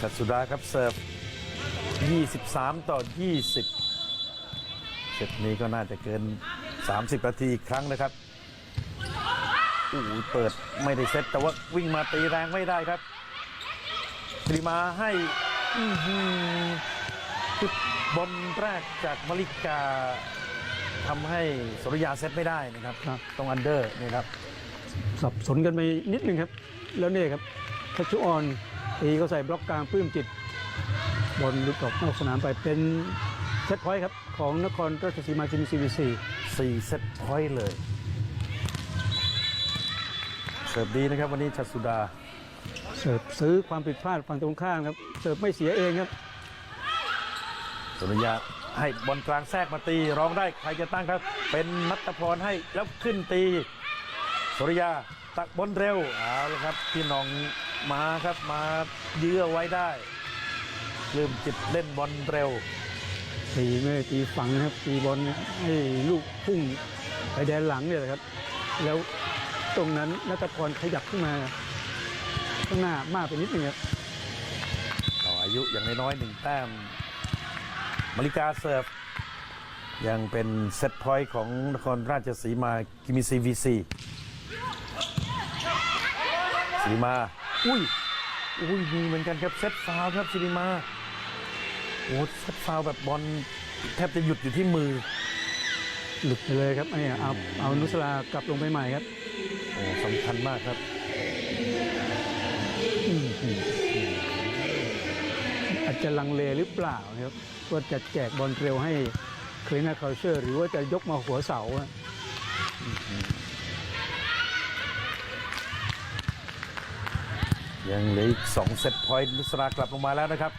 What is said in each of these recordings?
ชัดสุดาครับเสิร์ฟ 23 ต่อ 20 เซตนี้ก็น่าจะเกิน 30 นาทีอีกครั้งนะครับอู้ยเปิดไม่ได้เซตแต่ว่าวิ่งมาตีแรงไม่ได้ครับกริมาให้อื้อหือจุดบอลแรกจากมาริกาทำให้สุริยาเซตไม่ได้นะครับครับตรงอันเดอร์นี่ครับ สับสนกันไปนิดนึงครับ แล้วเนี่ยครับทัชชุออน ตีก็ใส่บล็อกกลางปลื้มจิต บอลหลุดออกนอกสนามไปเป็นเซตพอยต์ครับ ของนครราชสีมาจิมซีวีซี4เซตพอยต์เลย เสิร์ฟดีนะครับวันนี้ชัดสุดา เสิร์ฟซื้อความผิดพลาดฝั่งตรงข้ามครับ เสิร์ฟไม่เสียเองครับ สุริยาให้บอลกลางแทรกมาตีร้องได้ใครจะตั้งครับ เป็นนัตพรให้แล้วขึ้นตี สุริยาตักบอลเร็วเอาละครับพี่หน้อง มาครับมาเยื้อไว้ได้ลืมจิตเล่นบอลเร็ว ตีไม่ได้ตีฝังนะครับ ตีบอลให้ลูกพุ่งไปแดนหลังเนี่ยแหละครับ แล้วตรงนั้นนัทพรขยับขึ้นมา ข้างหน้ามากไปนิดนึงครับต่ออายุอย่างน้อยๆหนึ่งแต้มมาริกาเสิร์ฟยังเป็นเซตพอยต์ของนครราชสีมากิมิซีวีซีสีมา อุ้ยอุ้ยมีเหมือนกันครับเซตฟาวล์ครับสิริมาโอ้เซตฟาวล์แบบบอลแทบจะหยุดอยู่ที่มือ หลุดไปเลยครับไอ้เอาเอานุสลากลับลงไปใหม่ครับโอ้สำคัญมากครับอาจจะลังเลหรือเปล่านะครับว่าจะแจกบอลเร็วให้เคลนาคาเชอร์ หรือว่าจะยกมาหัวเสาอะ ยังเหลืออีกสองเซตพอยต์นุสรากลับลงมาแล้วนะครับ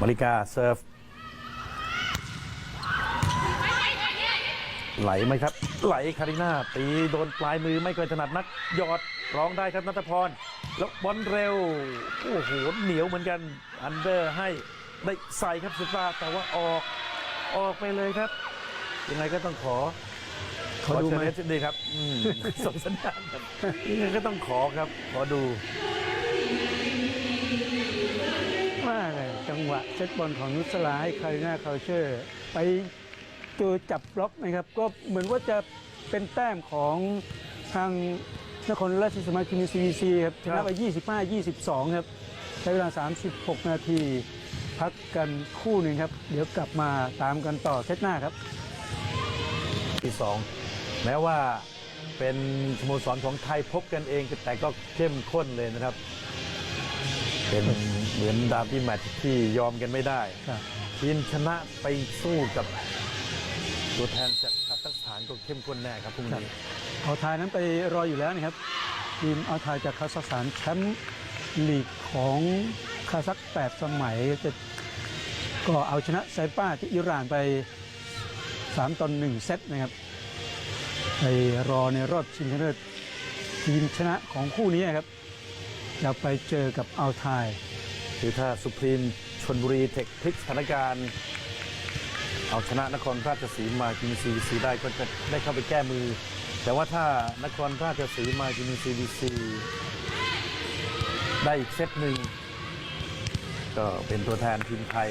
มาริกาเซิร์ฟ ไหลไหมครับ ไหลคาริน่า ตีโดนปลายมือไม่เคยถนัดนักหยอดร้องได้ครับนัทพร แล้วบอลเร็ว โอ้โห เหนียวเหมือนกัน อันเดอร์ให้ได้ใส่ครับสุดาแต่ว่าออกออกไปเลยครับ ยังไงก็ต้องขอ เขาดูไหมขอเชิญดีครับอืมส่งสัญญาณครับยังไงก็ต้องขอครับ ขอดูว่าเลยจังหวะเซตบอลของนุสลาให้คารินาคาเชอร์ ไปเจอจับบล็อกนะครับ ก็เหมือนว่าจะเป็นแต้มของทางนครราชสีมาคิมิซีวีซีครับชนะไป 25-22 ครับ ใช้เวลา 36 นาที พักกันคู่หนึ่งครับ เดี๋ยวกลับมาตามกันต่อเซตหน้าครับที่สอง แม้ว่าเป็นสโมสรของไทยพบกันเอง แต่ก็เข้มข้นเลยนะครับ เป็นเหมือนดาร์บี้แมตช์ที่ยอมกันไม่ได้ครับทีมชนะไปสู้กับตัวแทนจากคาซัคสถานก็เข้มข้นแน่ครับพรุ่งนี้เอาทายนั้นไปรออยู่แล้วนะครับทีมเอาทายจากคาซัคสถานแชมป์ลีกของคาซัคแปดสมัยจะก็เอาชนะไซป้าที่อิหร่านไป 3ตอน1เซตนะครับ ไปรอในรอบชิงชนะเลิศทีมชนะของคู่นี้ครับจะไปเจอกับเอาทายคือถ้าสุพรีมชนบุรีเทคพลิกสถานการณ์เอาชนะนครราชสีมากินซีวีซีได้ก็จะได้เข้าไปแก้มือ แต่ว่าถ้านครราชสีมากินซีวีซีได้อีกเซตหนึ่งก็เป็นตัวแทนทีมไทย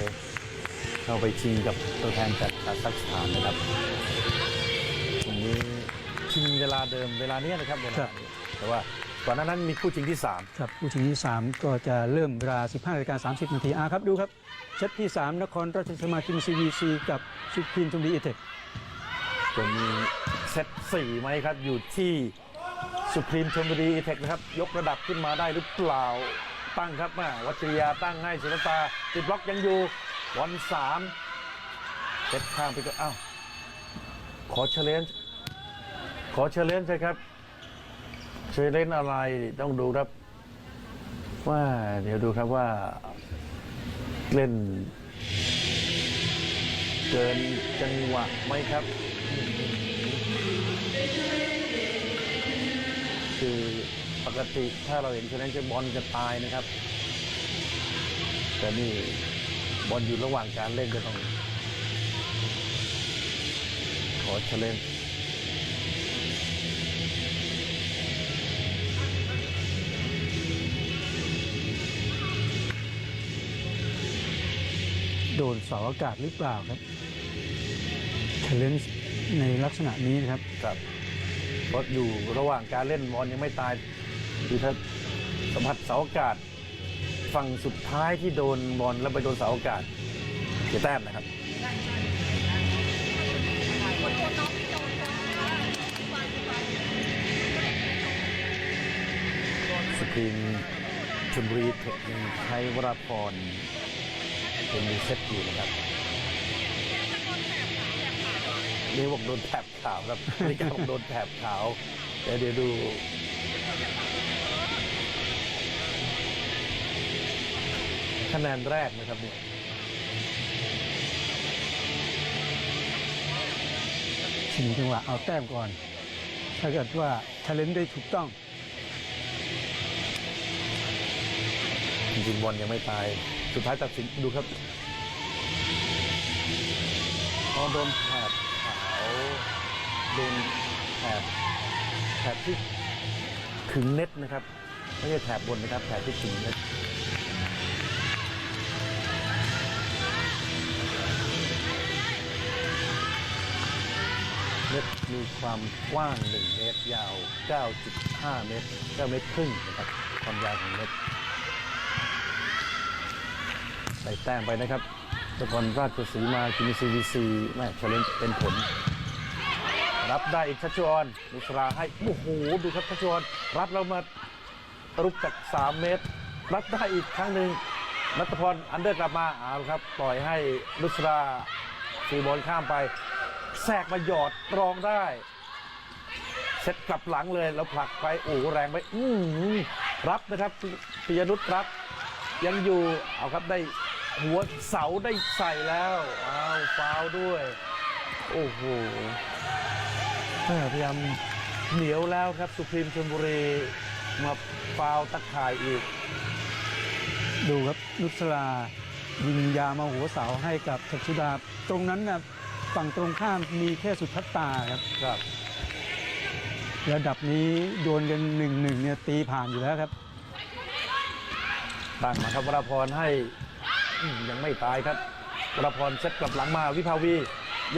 เข้าไปชิงกับตัวแทนจากคาซัคสถานนะครับ ชิงเวลาเดิมเวลาเนี้ยนะครับเวลานี้แต่ว่าก่อนหน้านั้นมีคู่ชิงที่ 3 ครับคู่ชิงที่ 3 ก็จะเริ่มเวลา 15นาฬิกา30 นาทีอ่าครับ ดูครับเซตที่ 3 นครราชสีมาคิมซีวีซีกับสุพรีมชมบุรีเอเทคจะมีเซตสี่ไหมครับ อยู่ที่สุพรีมชมบุรีเทคนะครับ ยกระดับขึ้นมาได้หรือเปล่าตั้งครับมาวัชริยาตั้งให้ศิลปาติดบล็อกยังอยู่วันสามเซตข้างไปก็อ้าวขอเชลเลน ขอเชลเลนใช่ครับ เชลเลนอะไรต้องดูครับ ว่าเดี๋ยวดูครับว่า เล่น เกินจังหวะไหมครับ คือปกติถ้าเราเห็นเชลเลนจะบอลจะตายนะครับ แต่นี่บอลอยู่ระหว่างการเล่นก็ต้องขอเชลเลน โดนเสาอากาศหรือเปล่าครับเชลเลนในลักษณะนี้นะครับ ครับเพราะอยู่ระหว่างการเล่นบอลยังไม่ตายคือถ้าสัมผัสเสาอากาศ ฝั่งสุดท้ายที่โดนบอลแล้วไปโดนเสาอากาศเสียแต้มนะครับสกรีนชลบุรีเทคยังใช้วราพร เป็นมือเซตอยู่นะครับนี่บอกโดนแถบขาวครับนี่ก็บอกโดนแถบขาวแต่เดี๋ยวดูคะแนนแรกนะครับเนี่ยชิงจังหวะเอาแต้มก่อน ถ้าเกิดว่าเชลเลนได้ถูกต้อง จริงๆบอลยังไม่ตาย สุดท้ายตัดสินดูครับพอโดนแถบขาวโดนแถบแถบที่ถึงเน็ตนะครับ ไม่ใช่แถบบนนะครับ แถบที่ถึงเน็ตเน็ตมีความกว้าง 1 เมตร ยาว 9.5 เมตร9เมตรครึ่งนะครับ ความยาวของเน็ต ใส่แต้มไปนะครับนครราชสีมาคิมิซีวีซีแม่เชลเลนเป็นผล รับได้อีกชัชวอนนุสราให้โอ้โหดูครับชัชวอนรับเรามารุกจาก 3 เมตร รับได้อีกครั้งหนึ่งนัทพรอันเดอร์กลับมาเอาครับปล่อยให้นุสราฟีบอลข้ามไปแทรกมาหยอดรองได้เซตกลับหลังเลยแล้วผลักไปโอ้แรงไปอืรับนะครับปิยนุชรับยังอยู่เอาครับได้ หัวเสาได้ใส่แล้วอ้าวฟาวล์ด้วย โอ้โหแม่พยายามเหนียวแล้วครับสุพรีมชลบุรีมาฟาวล์ตะข่ายอีก ดูครับนุสรายิงยามาหัวเสาให้กับชัชชุดา ตรงนั้นนะฝั่งตรงข้ามมีแค่สุทัศตาครับครับ ระดับนี้โยนกันหนึ่งหนึ่งเนี่ยตีผ่านอยู่แล้วครับตั้งมาครับวรพรให้อืม ยังไม่ตายครับวรพรเซตกลับหลังมาวิภาวี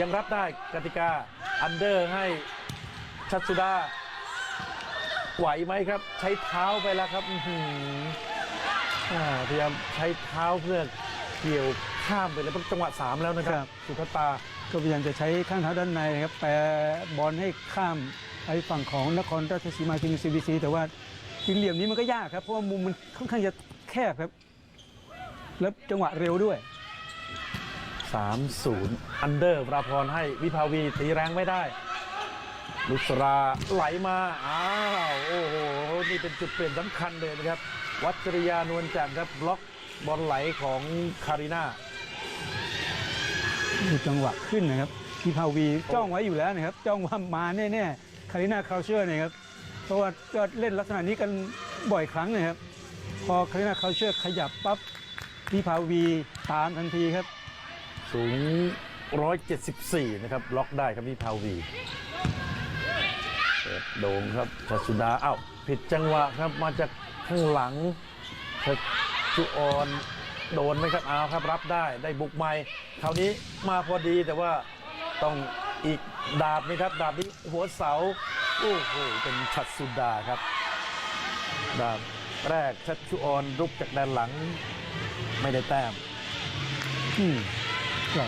ยังรับได้กติกาอันเดอร์ให้ชัดสุดาไหวไหมครับ ใช้เท้าไปแล้วครับอื้อหืออ่าพยายามใช้เท้าเพื่อเกี่ยวข้ามไปแล้วเป็นจังหวะ 3 แล้วนะคครัรับบสุทัศตาก็พยายามจะใช้ข้างเท้าด้านในครับแปรบอลให้ข้ามไอ้ฝั่งของนครราชสีมาคิงซีบีซีแต่ว่ายิงเหลี่ยมนี้มันก็ยากครับ เพราะว่ามุมมันค่อนข้างจะแคบครับ แล้วจังหวะเร็วด้วย 3-0 อันเดอร์วราพรให้วิภาวีตีแรงไม่ได้ ลุสราไหลมา อ้าว โอ้โห นี่เป็นจุดเปลี่ยนสำคัญเลยนะครับ วัชริยานวลจันทร์ครับบล็อกบอลไหลของคาริน่าดูจังหวะขึ้นนะครับพี่พาวีจ้องไว้อยู่แล้วนะครับ จ้องว่ามาแน่ๆคารินาคราวเชอร์เนี่ยครับเพราะว่าก็เล่นลักษณะนี้กันบ่อยครั้งนะครับ พอคารินาคราวเชอร์ขยับปั๊บ พี่พาวีตามทันทีครับ สูง 174 นะครับล็อกได้ครับวิภาวีโด่งครับชัสุดาอ้าวผิดจังหวะครับมาจากข้างหลังชัชุออนโดนไหมครับเอาครับรับได้ได้บุกใหม่คราวนี้มาพอดีแต่ว่าต้องอีกดาบนี่ครับดาบนี้หัวเสาโอ้โหเป็นชัดสุดาครับดาบแรกชัดชุออนรุกจากด้านหลัง ไม่ได้แต้มอืมก็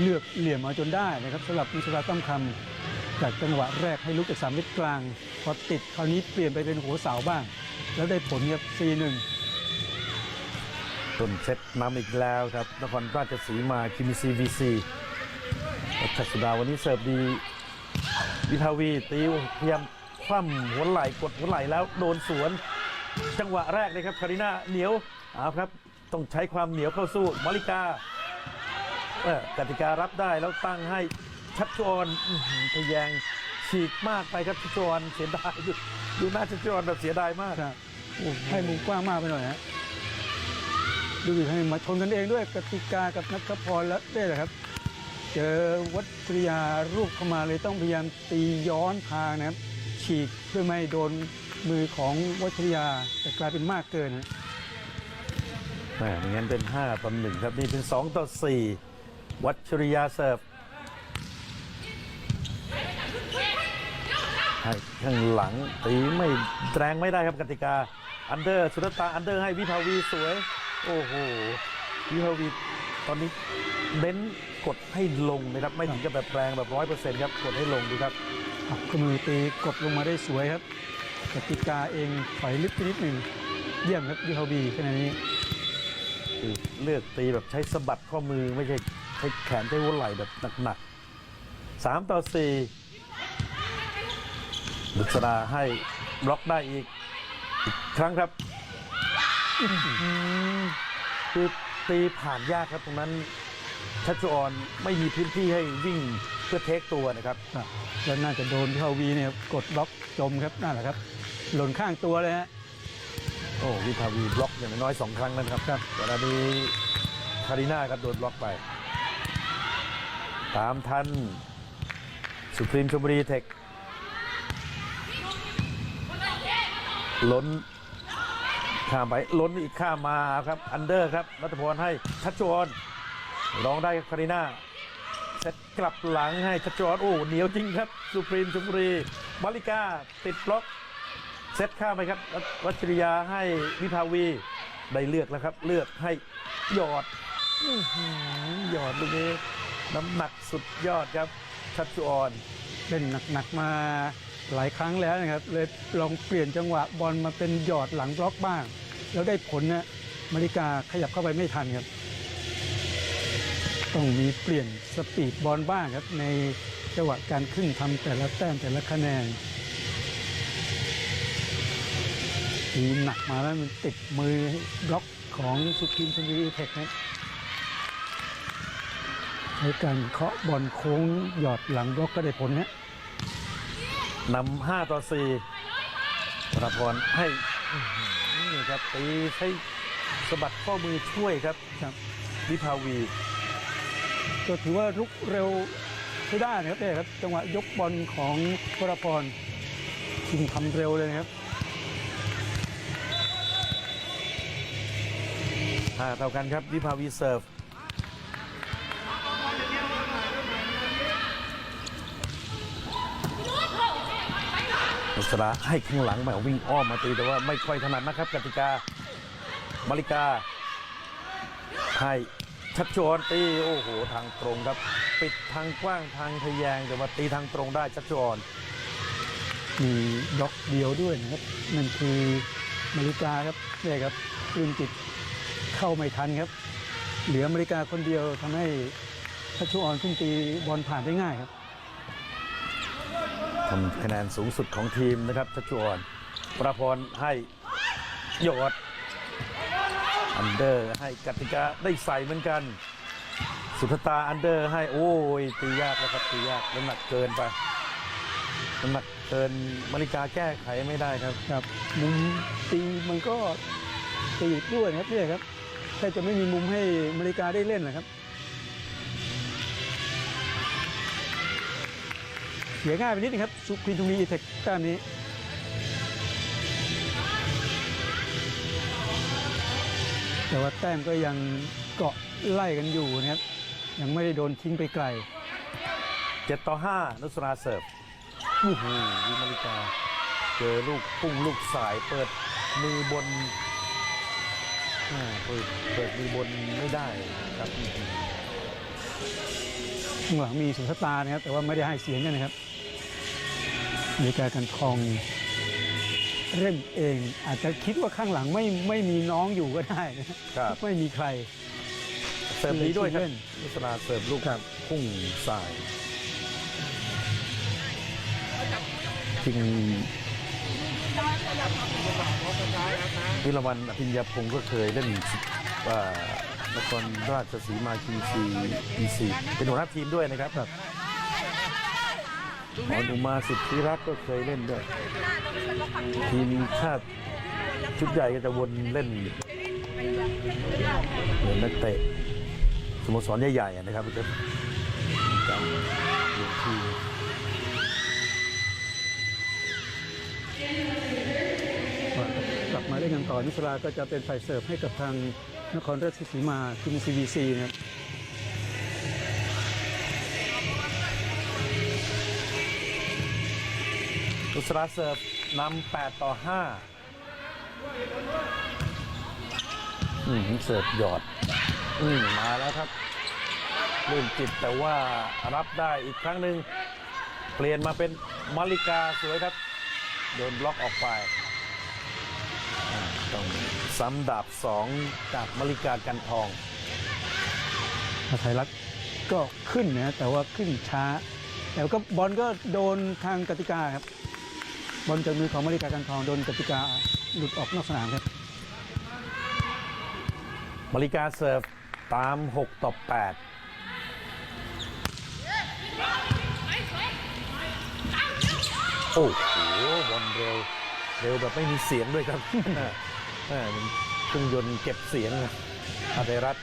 เลือกเหลี่ยมมาจนได้นะครับสำหรับมิสราต้อมคำจากจังหวะแรกให้ลุกจากสามเมตรกลาง พอติดคราวนี้เปลี่ยนไปเป็นหัวเสาบ้าง แล้วได้ผลครับ4-1ต้นเซตนำอีกแล้วครับนครราชสีมาคิมิซีวีซีรัชสุดาวันนี้เสิร์ฟดี วิภาวีตีพยายามคว่ำหัวไหล่กดหัวไหล่แล้วโดนสวน จังหวะแรกเลยครับคาริน่าเหนียวเอาครับ ต้องใช้ความเหนียวเข้าสู้มาริกาเออกติการับได้แล้วตั้งให้ชัดชวนทะแยงฉีกมากไปครับชัดชวนเสียดายดูหน้าชัดชวนแบบเสียดายมากครับให้มุมกว้างมากไปหน่อยฮะดูดิให้มาชนกันเองด้วยกติกากับนัทพรแล้วได้แหละครับ เจอวัตรยารูปเข้ามาเลยต้องพยายามตีย้อนทางนะครับฉีกเพื่อไม่โดนมือของวัชริยาแต่กลายเป็นมากเกินนะ แหม่ไม่งั้นเป็น 5ต่อ1ครับ นี่เป็น 2 ต่อ 4 วัชริยาเสิร์ฟให้ข้างหลังตีไม่แรงไม่ได้ครับกติกา อันเดอร์สุดตาอันเดอร์ให้วิภาวีสวย โอ้โหวิภาวีตอนนี้เน้นกดให้ลงนะครับ ไม่ถึงกับแบบแรงแบบร้อยเปอร์เซ็นต์ครับ กดให้ลงดูครับขมือตีกดลงมาได้สวยครับกติกาเองถอยลึกไปนิดหนึ่งเยี่ยมครับยูฮาบีขณะนี้ คือเลือกตีแบบใช้สะบัดข้อมือไม่ใช่ใช้แขนใช้หัวไหล่แบบหนักๆสามต่อสี่บุษราให้บล็อกได้อีกอีกครั้งครับคือตีผ่านยากครับตรงนั้นชัชออนไม่มีพื้นที่ให้วิ่งเพื่อเทคตัวนะครับแล้วน่าจะโดนยูฮาบีเนี่ยครับกดล็อกจมครับนั่นแหละครับ หล่นข้างตัวเลยฮะ โอ้วิภาวีบล็อกอย่างน้อยๆสองครั้งนะครับครับกรณีคาริน่าครับโดนบล็อกไป ตามทัน สุพรีมชมบุรีเทคล้นข้ามไปล้นอีกข้ามมาครับ อันเดอร์ครับรัตพรให้ชัชชวนร้องได้ครับคาริน่าเซตกลับหลังให้ชัชชวนโอ้เหนียวจริงครับ สุพรีมชมบุรีมาริกาติดบล็อก เซตข้ามไปครับ วัชริยาให้วิภาวีได้เลือกแล้วครับ เลือกให้หยอดหยอดลูกนี้น้ำหนักสุดยอดครับ ชัชชุออนเล่นหนักๆมาหลายครั้งแล้วนะครับ เลยลองเปลี่ยนจังหวะบอลมาเป็นหยอดหลังบล็อกบ้าง แล้วได้ผลนะมาริกาขยับเข้าไปไม่ทันครับ ต้องมีเปลี่ยนสปีดบอลบ้างครับ ในจังหวะการขึ้นทำแต่ละแต้มแต่ละคะแนน ทีมหนักมาแล้วมันติดมือบล็อกของสุพิมชนบุรีเทคนะในการเคาะบอลโค้งหยอดหลังบล็อกก็ได้ผลนะนำห้าต่อสี่ธนพรให้อื้อหือนี่ครับตีใช้สะบัดข้อมือช่วยครับครับวิภาวี ก็ถือว่าลุกเร็วใช้ได้นะครับเนี่ยครับ จังหวะยกบอลของวรพรชิงทำเร็วเลยนะครับ ห้าเท่ากันครับวิภาวีเซิร์ฟนุสราให้ข้างหลังแมาวิ่งอ้อมมาตีแต่ว่าไม่ค่อยถนัดนะครับกติกามาริกาให้ชักชวนตีโอ้โหทางตรงครับ ปิดทางกว้างทางทะแยงแต่ว่าตีทางตรงได้ชักชวนมียกเดียวด้วยนะครับนั่นคือมาริกาครับเนี่ยครับปืนจิต เข้าไม่ทันครับ เหลือมาริกาคนเดียวทำให้ทัชชุออนขึ้นตีบอลผ่านได้ง่ายครับทำคะแนนสูงสุดของทีมนะครับชัชวอนประพรให้หยอด อันเดอร์ให้กติกาได้ใส่เหมือนกัน สุภตาอันเดอร์ให้โอ้ยตียากแล้วครับตียากน้ำหนักเกินไปน้ำหนักเกินมาริกาแก้ไขไม่ได้ครับ ครับมุมตีมันก็ตีดด้วยนะครับเนี่ยครับ แค่จะไม่มีมุมให้มาริกาได้เล่นนะครับ เสียง่ายไปนิดนึงครับสุพินทุมีอีเทคแต้มนี้แต่ว่าแต้มก็ยังเกาะไล่กันอยู่นะครับ ยังไม่ได้โดนทิ้งไปไกล 7 ต่อ 5 นุสราเสิร์ฟโอ้โหวิมาริกา เจอลูกพุ่งลูกสายเปิดมือบนอ่า เปิดเปิดมือบนไม่ได้ครับข้างหลังมีสุสตานะครับ แต่ว่าไม่ได้ให้เสียงกันนะครับมีการกันทองเล่นเอง อาจจะคิดว่าข้างหลังไม่ไม่มีน้องอยู่ก็ได้นะครับครับไม่มีใคร เสิร์ฟนี้ด้วยครับเล่นนุสราเสิร์ฟลูกครับพุ่งสายจริง วิรวันอภิญญาพงศ์ก็เคยเล่นอ่านครราชสีมาคีซีอีซีเป็นหัวหน้าทีมด้วยนะครับแบบหมอนุมาสิทธิรักก็เคยเล่นด้วย ทีมชาติชุดใหญ่ก็จะวนเล่นเหมือนนักเตะสโมสรใหญ่ๆนะครับก็มีการเปลี่ยนที มกลับมาเล่นกันต่อนิสราก็จะเป็นฝ่ายเสิร์ฟให้กับทางนครราชสีมาทีม CBC นะครับนุสราเสิร์ฟนำ8ต่อ5อืมเสิร์ฟหยอด อืมมาแล้วครับลื่นจิตแต่ว่ารับได้อีกครั้งหนึ่ง เปลี่ยนมาเป็นมาริกาสวยครับ โดนบล็อกออกไป ต้องซ้ำดาบสองจากมาริกากันทองไทยรัฐก็ขึ้นนะแต่ว่าขึ้นช้า แต่ก็บอลก็โดนทางกติกาครับบอลจากมือของมาริกากันทองโดนกติกาหลุดออกนอกสนามครับมาริกาเสิร์ฟตาม 6 ต่อ 8โอ้โหบอลเร็ว เร็วแบบไม่มีเสียงด้วยครับ แม่เป็นเครื่องยนต์เก็บเสียงนะอาเดรัต